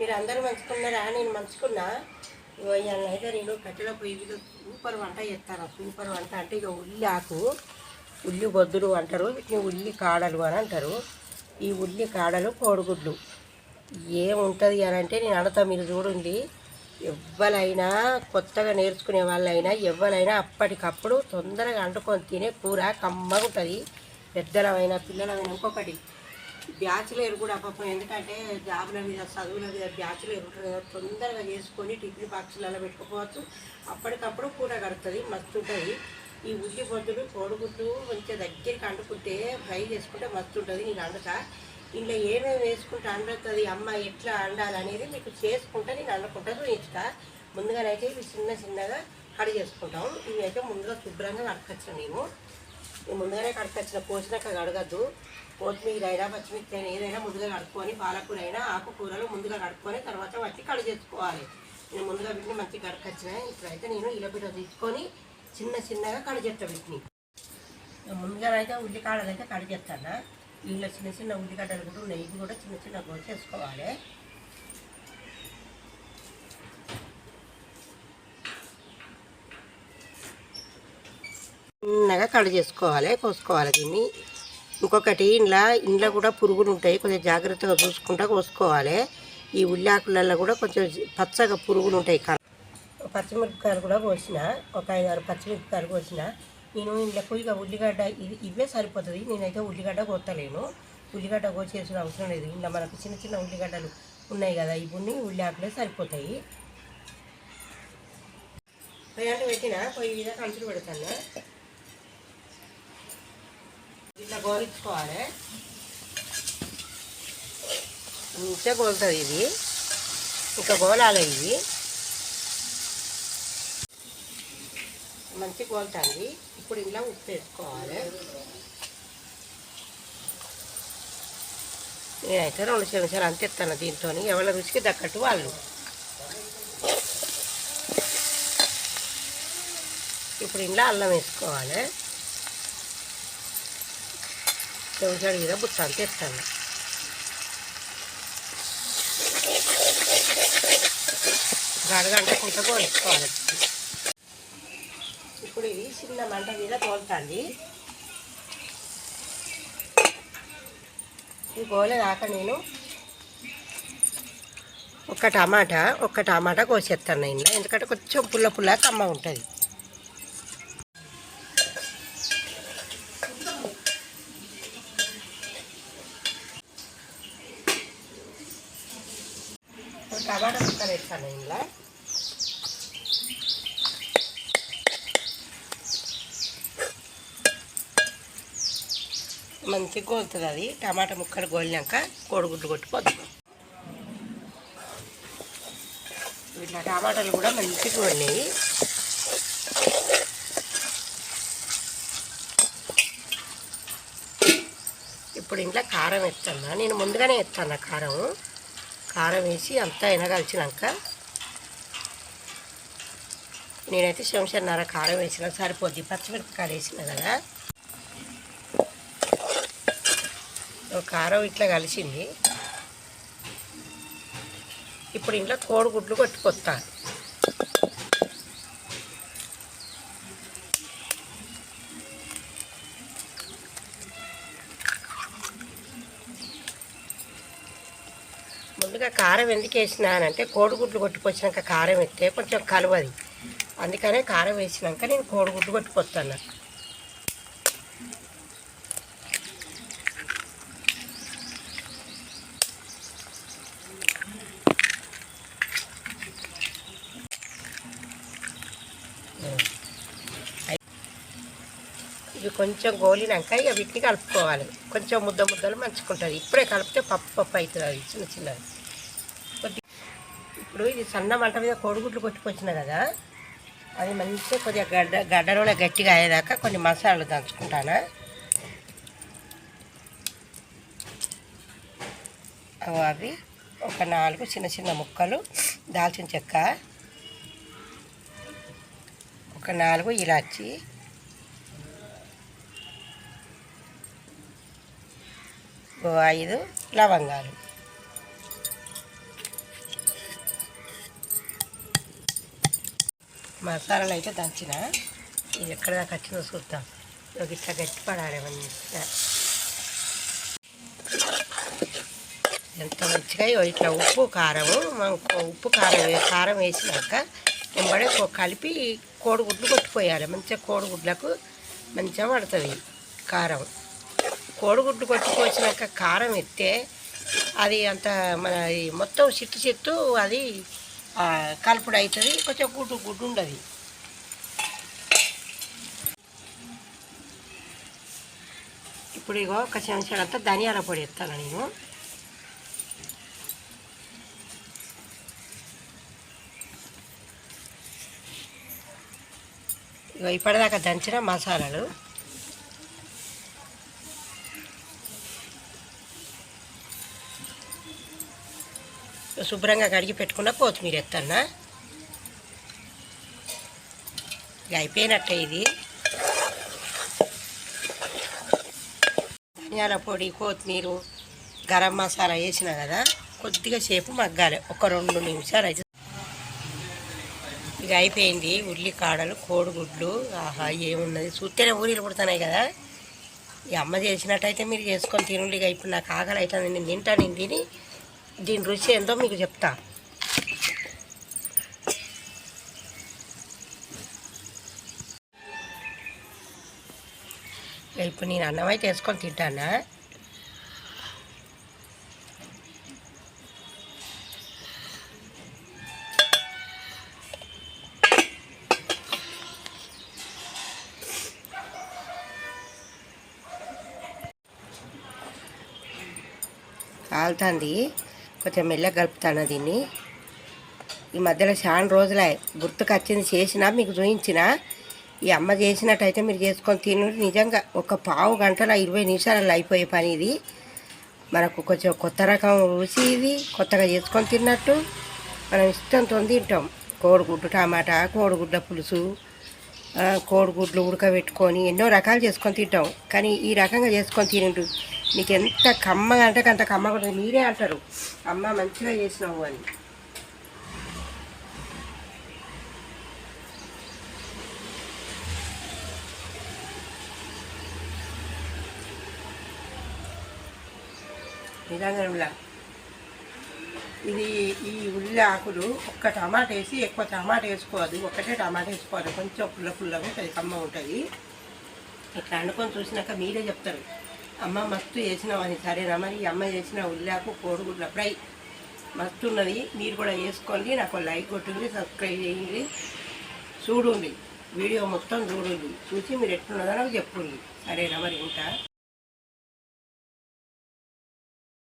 మీరు అందరూ మంచుకున్నారా? నేను మంచుకున్నా. ఇగో అయితే నేను కట్టెల పొయ్యి సూపర్ వంట చేస్తాను సూపర్ వంట అంటే ఇక ఉల్లి ఆకు ఉల్లి బొద్దులు అంటారు వీటిని ఉల్లి కాడలు అని అంటారు. ఈ ఉల్లి కాడలు కోడిగుడ్లు. ఏముంటుంది అని అంటే నేను అడతా మీరు చూడండి. ఎవ్వరైనా కొత్తగా నేర్చుకునే వాళ్ళైనా ఎవ్వరైనా అప్పటికప్పుడు తొందరగా అంటుకొని తినే కూర కమ్మగా ఉంటుంది పెద్దలమైనా పిల్లలమైనా. ఇంకొకటి బ్యాచులర్ కూడా పాపం ఎందుకంటే జాబుల మీద చదువుల మీద బ్యాచులర్ ఉంటారు కదా తొందరగా చేసుకొని టిఫిన్ బాక్సులలో పెట్టుకోవచ్చు. అప్పటికప్పుడు కూర కడుతుంది మస్తు ఉంటుంది. ఈ ఉల్లి పొద్దులు కోడిగుడ్లు మంచిగా దగ్గరికి అంటుకుంటే ఫ్రై చేసుకుంటే మస్తు ఉంటుంది. నేను అండక ఇంట్లో ఏమేమి వేసుకుంటే అండుతుంది అమ్మ ఎట్లా అండాలనేది మీకు చేసుకుంటే నేను అండుకుంటా చూపించుతా ముందుగానైతే ఇవి చిన్న చిన్నగా కడి చేసుకుంటాం. ఇవి అయితే ముందుగా శుభ్రంగా కడకొచ్చాం మేము. ముందుగానే కడకొచ్చిన పోసినాక కడగద్దు. కొత్తిమీర అయినా పచ్చిమిర్చి అయినా ఏదైనా ముందుగా కడుక్కొని పాలకూర అయినా ఆకుకూరలు ముందుగా కడుక్కొని తర్వాత వచ్చి కడి చేసుకోవాలి నేను ముందుగా వీటిని మంచిగా కడకొచ్చిన ఇప్పుడైతే నేను ఇలబిడ్డ తీసుకొని చిన్న చిన్నగా కడి చేస్తా వీటిని. ముందుగా అయితే ఉల్లికాడలు అయితే కడి చేస్తాను దీనిలో చిన్న చిన్న ఉల్లిగడ్డలు కూడా ఉన్నాయి. ఇవి కూడా చిన్న చిన్న కోసేసుకోవాలి చిన్నగా కడి చేసుకోవాలి కోసుకోవాలి దీన్ని. ఇంకొకటి ఇంట్లో ఇంట్లో కూడా పురుగులు ఉంటాయి. కొంచెం జాగ్రత్తగా చూసుకుంటా కోసుకోవాలి. ఈ ఉల్లాకులలో కూడా కొంచెం పచ్చగా పురుగులు ఉంటాయి. కా- పచ్చిమిరపకాయలు కూడా కోసిన ఒక ఐదు ఆరు పచ్చిమిరపకాయలు కోసిన. నేను ఇంట్లో ఇక ఉల్లిగడ్డ ఇది ఇవే సరిపోతుంది. నేనైతే ఉల్లిగడ్డ కొత్తలేను. ఉల్లిగడ్డ కోసేసిన అవసరం లేదు. ఇంట్లో మనకు చిన్న చిన్న ఉల్లిగడ్డలు ఉన్నాయి కదా ఇవన్నీ ఉల్లి ఆకులే సరిపోతాయి. పొయ్యి అంటే పెట్టిన? పొయ్యి మీద కంచులు పెడతాను? ఇట్లా గోలించుకోవాలి మంచిగా గోలుతుంది ఇది. ఇంకా గోలాలి ఇది. మంచి గోలుతుంది. ఇప్పుడు ఇలా ఉప్పు వేసుకోవాలి. నేనైతే రెండు చెంచాలు అంత ఇస్తాను దీంతో ఎవరి రుచికి తగ్గట్టు వాళ్ళు. ఇప్పుడు ఇంట్లో అల్లం వేసుకోవాలి. చెంచాడు మీద బుట్ట అంత ఎత్తాను. గడగంట కుంట కోసుకోవాలి ఇప్పుడు ఇది చిన్న మంట మీద తోలుతుంది ఈ గోలే దాకా నేను ఒక టమాటా ఒక టమాటా కోసేస్తాను ఇంట్లో ఎందుకంటే కొంచెం పుల్ల పుల్ల కమ్మ ఉంటుంది ఒక టమాటా ముక్కలు వేస్తాను మంచిగా గోలుతుంది అది. టమాటా ముక్కలు గోలినాక కోడిగుడ్లు కొట్టిపోతుంది ఇట్లా టమాటాలు కూడా మంచిగా గోలినాయి. ఇప్పుడు ఇంట్లో కారం వేస్తాను. నేను ముందుగానే వేస్తాను కారం. కారం వేసి అంతా ఎనగలిచినాక నేనైతే శంషన్నర కారం వేసిన సరిపోద్ది. పచ్చిమిరపకాయలు వేసిన కదా. ఓ కారం ఇట్లా కలిసింది. ఇప్పుడు ఇంట్లో కోడిగుడ్లు కొట్టుకొస్తా. ముందుగా కారం ఎందుకు వేసినానంటే కోడిగుడ్లు కొట్టుకొచ్చినాక కారం ఎత్తే కొంచెం కలవది. అందుకనే కారం వేసినాక నేను కోడిగుడ్లు కొట్టుకొస్తాను. ఇవి కొంచెం గోలినాక ఇక వీటిని కలుపుకోవాలి. కొంచెం ముద్ద ముద్దలు మంచుకుంటుంది. ఇప్పుడే కలిపితే పప్పు పప్పు అవుతుంది అది చిన్న చిన్నది. ఇప్పుడు ఇది సన్న మంట మీద కోడిగుడ్లు కొట్టుకొచ్చిన కదా అది మంచిగా కొద్దిగా గడ్డ గడ్డలోనే గట్టిగా అయ్యేదాకా కొన్ని మసాలాలు దంచుకుంటాను. అవి ఒక నాలుగు చిన్న చిన్న ముక్కలు దాల్చిన చెక్క ఒక నాలుగు ఇలాచి ఐదు లవంగాలు. మసాలాలు అయితే దంచిన. ఇది ఎక్కడ దాకా వచ్చిందో చూద్దాం. ఒక ఇట్లా గట్టి పడాలి మంచిగా ఎంత మంచిగా ఇట్లా ఉప్పు కారము మనం ఉప్పు కారం కారం వేసినాక వెంబడే కలిపి కోడిగుడ్లు కొట్టిపోయాలి మంచిగా కోడిగుడ్లకు మంచిగా పడుతుంది కారం. కోడిగుడ్లు కొట్టుకొచ్చినాక కారం ఎత్తే అది అంత మన మొత్తం చిట్టు చిట్టు అది కలుపుడు అవుతుంది కొంచెం గుడ్డు గుడ్డు ఉండదు. ఇప్పుడు ఇగో ఒక చెంచాడు అంతా ధనియాల పొడి ఎత్తాను నేను. ఇగో ఇప్పటిదాకా దంచిన మసాలాలు. శుభ్రంగా కడిగి పెట్టుకున్న కొత్తిమీర ఎత్తన్నా. ఇక అయిపోయినట్టే ఇది. ధనియాల పొడి కొత్తిమీర గరం మసాలా వేసిన కదా కొద్దిగా సేపు మగ్గాలి. ఒక రెండు నిమిషాలు అయితే. ఇక అయిపోయింది. ఉల్లికాడలు కోడిగుడ్లు ఆహా ఏమున్నది? చూస్తేనే ఊరిలు పుడుతున్నాయి కదా. ఈ అమ్మ చేసినట్టయితే మీరు చేసుకొని తినండి. ఇక ఇప్పుడు నాకు ఆకలి అవుతుంది. నేను తింటాను నేను తిని దీని రుచి ఏందో మీకు చెప్తా. ఇప్పుడు నేను అన్నం అయితే వేసుకొని తింటానా? కాలుతుంది. కొంచెం మెల్లగా కలుపుతాను దీన్ని. ఈ మధ్యలో చాలా రోజులే గుర్తుకు వచ్చింది చేసినా మీకు చూపించిన ఈ అమ్మ చేసినట్టయితే మీరు చేసుకొని తిను నిజంగా ఒక పావు గంటల ఇరవై నిమిషాలలో అయిపోయే పని ఇది. మనకు కొంచెం కొత్త రకం రుచి ఇది కొత్తగా చేసుకొని తిన్నట్టు. మనం ఇష్టంతో తింటాం. కోడిగుడ్డు టమాటా కోడిగుడ్ల పులుసు కోడిగుడ్లు ఉడకబెట్టుకొని ఎన్నో రకాలు చేసుకొని తింటాం. కానీ ఈ రకంగా చేసుకొని తినండు మీకు ఎంత కమ్మగా అంటే అంత కమ్మగా ఉంటుంది. మీరే అంటారు. అమ్మ మంచిగా చేసినావు అని. నిజంగా ఇది ఈ ఉల్లి ఆకులు ఒక్క టమాటా వేసి ఎక్కువ టమాటా వేసుకోవద్దు. ఒకటే టమాటా వేసుకోవాలి. కొంచెం పుల్ల పుల్లగా ఉంటుంది కమ్మ ఉంటుంది ఇట్లా అనుకొని చూసినాక మీరే చెప్తారు. అమ్మ మస్తు చేసినావని సరేనా మరి ఈ అమ్మ చేసిన ఉల్లాకు కోడిగుడ్ల ఫ్రై మస్తు ఉన్నది మీరు కూడా వేసుకోండి నాకు లైక్ కొట్టింది సబ్స్క్రైబ్ చేయండి. చూడండి. వీడియో మొత్తం చూడండి. చూసి మీరు ఎట్లున్నదో నాకు చెప్పండి. సరేనా మరి ఉంటా.